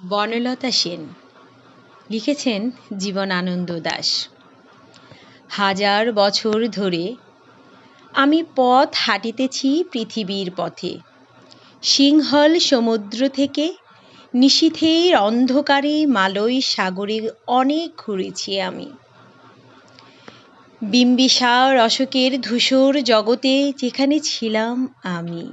বনলতা সেন। লিখেছেন জীবনানন্দ দাশ হাজার বছর ধরে আমি পথ হাঁটিতেছি পৃথিবীর পথে। সিংহল সমুদ্র থেকে নিশীথের অন্ধকারে মালয় সাগরে অনেক ঘুরেছি আমি। বিম্বিসার অশোকের ধূসর জগতে যেখানে ছিলাম আমি।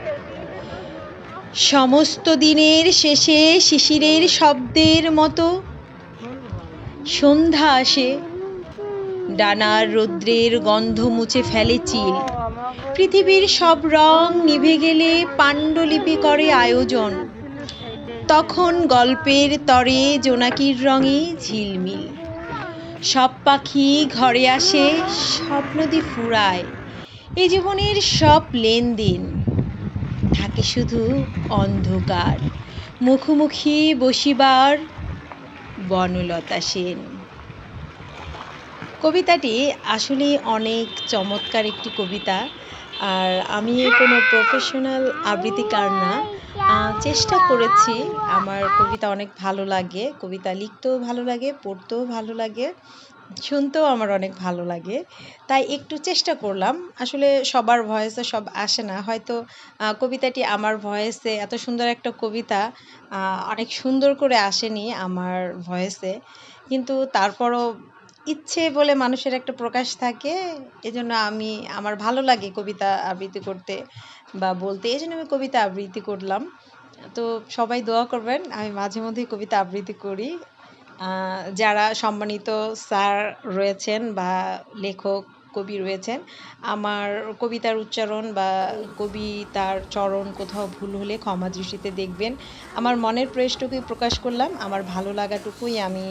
সমস্ত দিনের শেষে শিশিরের শব্দের মতো। সন্ধ্যা আসে। ডানার রৌদ্রের গন্ধ মুছে ফেলে চিল। পৃথিবীর সব রং নিভে গেলে পাণ্ডুলিপি করে আয়োজন। তখন গল্পের তরে জোনাকির রঙে ঝিলমিল। সব পাখি ঘরে আসে সব নদী ফুরায়। এ জীবনের সব লেনদেন। থাকে শুধু অন্ধকার। মুখোমুখি বসিবার বনলতা সেন। কবিতাটি আসলে অনেক চমৎকার একটি কবিতা। আর আমি কোনো প্রফেশনাল আবৃত্তিকার না। চেষ্টা করেছি। আমার কবিতা অনেক ভালো লাগে। কবিতা লিখতেও ভালো লাগে, পড়তেও ভালো লাগে। শুনতেও আমার অনেক ভালো লাগে। তাই একটু চেষ্টা করলাম। আসলে সবার ভয়েসে সব আসে না। হয়তো কবিতাটি আমার ভয়েসে এত সুন্দর একটা কবিতা অনেক সুন্দর করে আসেনি আমার ভয়েসে কিন্তু তারপরও ইচ্ছে বলে মানুষের একটা প্রকাশ থাকে। এজন্য আমি, আমার ভালো লাগে কবিতা আবৃত্তি করতে বা বলতে। এই জন্য আমি কবিতা আবৃত্তি করলাম। তো সবাই দোয়া করবেন। আমি মাঝে মধ্যেই কবিতা আবৃত্তি করি। যারা সম্মানিত স্যার রয়েছেন বা লেখক, কবি রয়েছেন, আমার কবিতার উচ্চারণ বা কবিতার চরণ কোথাও ভুল হলে ক্ষমা দৃষ্টিতে দেখবেন। আমার মনের প্রয়াসটুকুই প্রকাশ করলাম। আমার ভালো লাগাটুকুই আমি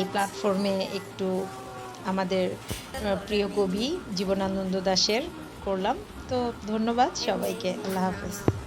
এই প্ল্যাটফর্মে একটু আমাদের প্রিয় কবি জীবনানন্দ দাশের করলাম। তো ধন্যবাদ সবাইকে। আল্লাহ হাফেজ।